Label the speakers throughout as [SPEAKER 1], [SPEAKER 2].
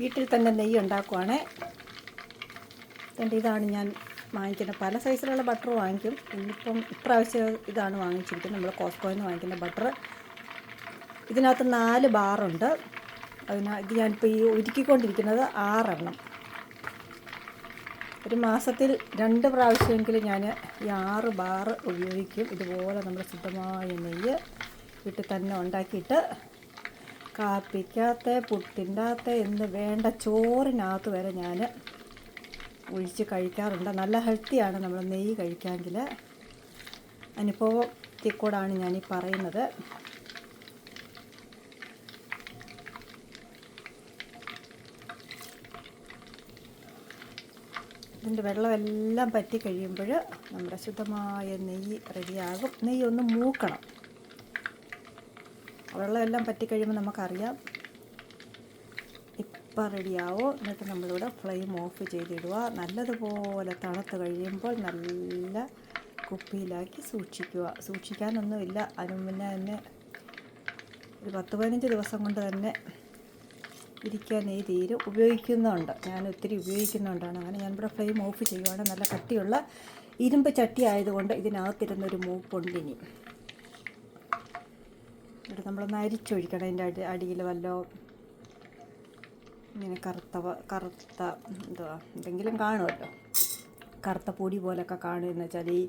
[SPEAKER 1] വീട്ടിൽ തന്നെ നെയ്യ് ഉണ്ടാക്കുവാണ്. എന്റെ ഇതാണ് ഞാൻ വാങ്ങിക്കുന്നത്. പല സൈസിലുള്ള ബട്ടർ വാങ്ങിക്കും. ഇന്നിപ്പം ഇപ്രാവശ്യം ഇതാണ് വാങ്ങിച്ചിരിക്കുന്നത്. നമ്മൾ കോസ്കോയിൽ നിന്ന് വാങ്ങിക്കുന്ന ബട്ടർ ഇതിനകത്ത് നാല് ബാറുണ്ട് അതിനാ ഇത് ഞാനിപ്പോൾ ഈ ഒരുക്കിക്കൊണ്ടിരിക്കുന്നത് ആറെണ്ണം. ഒരു മാസത്തിൽ രണ്ട് പ്രാവശ്യമെങ്കിലും ഞാൻ ഈ ആറ് ബാറ് ഉപയോഗിക്കും. ഇതുപോലെ നമ്മൾ ശുദ്ധമായ നെയ്യ് വീട്ടിൽ തന്നെ ഉണ്ടാക്കിയിട്ട് കാപ്പിക്കകത്ത് പുട്ടിന്റെ അകത്ത് എന്ന് വേണ്ട ചോറിനകത്ത് വരെ ഞാൻ ഒഴിച്ച് കഴിക്കാറുണ്ട്. നല്ല ഹെൽത്തിയാണ് നമ്മൾ നെയ്യ് കഴിക്കാമെങ്കിൽ അനുഭവത്തിൽ കൂടാണ് ഞാനീ പറയുന്നത്. ഇതിന്റെ വെള്ളമെല്ലാം പറ്റി കഴിയുമ്പോൾ നമ്മുടെ ശുദ്ധമായ നെയ്യ് റെഡിയാകും നെയ്യ് ഒന്ന് മൂക്കണം. വെള്ളമെല്ലാം പറ്റിക്കഴിയുമ്പോൾ നമുക്കറിയാം. ഇപ്പം റെഡിയാവോ. എന്നിട്ട് നമ്മളിവിടെ ഫ്ലെയിം ഓഫ് ചെയ്തിടുക. നല്ലതുപോലെ തണുത്ത് കഴിയുമ്പോൾ നല്ല കുപ്പിയിലാക്കി സൂക്ഷിക്കുക. സൂക്ഷിക്കാനൊന്നുമില്ല. അതിന് മുന്നേ തന്നെ ഒരു പത്ത് പതിനഞ്ച് ദിവസം കൊണ്ട് തന്നെ ഇരിക്കാൻ ഈ തീരെ ഉപയോഗിക്കുന്നുണ്ട്. ഞാൻ ഒത്തിരി ഉപയോഗിക്കുന്നുണ്ടാണ്. അങ്ങനെ ഇവിടെ ഫ്ലെയിം ഓഫ് ചെയ്യുവാണ്. നല്ല കട്ടിയുള്ള ഇരുമ്പ് ചട്ടി ആയതുകൊണ്ട് ഇതിനകത്തിരുന്നൊരു മൂപ്പുണ്ട് ഇനി ഇവിടെ നമ്മളൊന്ന് അരിച്ചൊഴിക്കണം. അതിന്റെ അടി അടിയിൽ വല്ലോ ഇങ്ങനെ കറുത്ത കറുത്ത എന്തുവാ എന്തെങ്കിലും കാണുമല്ലോ. കറുത്ത പൊടി പോലൊക്കെ കാണുമെന്ന് വെച്ചാൽ ഈ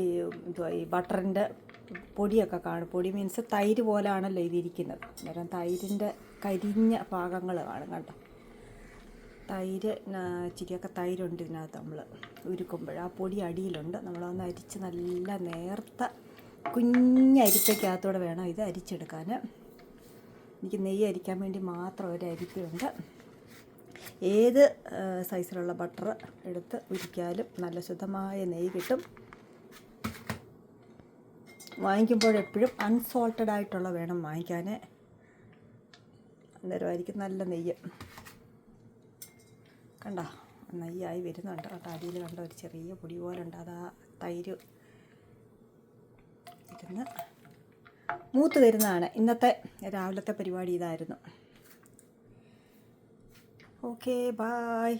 [SPEAKER 1] ഈ എന്തുവാ ഈ ബട്ടറിന്റെ പൊടിയൊക്കെ കാണും. പൊടി മീൻസ് തൈര് പോലാണല്ലോ ഇതിരിക്കുന്നത്. അന്നേരം തൈരിന്റെ കരിഞ്ഞ ഭാഗങ്ങൾ കാണും കണ്ടോ? തൈര് ഇച്ചിരിയൊക്കെ തൈരുണ്ട് ഇതിനകത്ത് നമ്മൾ ഉരുക്കുമ്പോൾ. ആ പൊടി അടിയിലുണ്ട്. നമ്മളൊന്ന് അരിച്ച് നല്ല നേർത്ത കുഞ്ഞരിപ്പയ്ക്കകത്തൂടെ വേണം ഇത് അരിച്ചെടുക്കാൻ. എനിക്ക് നെയ്യ് അരിക്കാൻ വേണ്ടി മാത്രം ഒരു അരിപ്പയുണ്ട്. ഏത് സൈസിലുള്ള ബട്ടർ എടുത്ത് ഉരിക്കാലും നല്ല ശുദ്ധമായ നെയ്യ് കിട്ടും. വാങ്ങിക്കുമ്പോൾ എപ്പോഴും അൺസോൾട്ടഡ് ആയിട്ടുള്ള വേണം വാങ്ങിക്കാൻ. അന്നേരമായിരിക്കും നല്ല നെയ്യ്. കണ്ടോ? നെയ്യായി വരുന്നുണ്ട്. കേട്ടോ അടിയിൽ കണ്ട ഒരു ചെറിയ പൊടി പോലെ ഉണ്ട്. അതാ തൈര് ഇരുന്ന് മൂത്ത് വരുന്നതാണ്. ഇന്നത്തെ രാവിലത്തെ പരിപാടി ഇതായിരുന്നു. Okay bye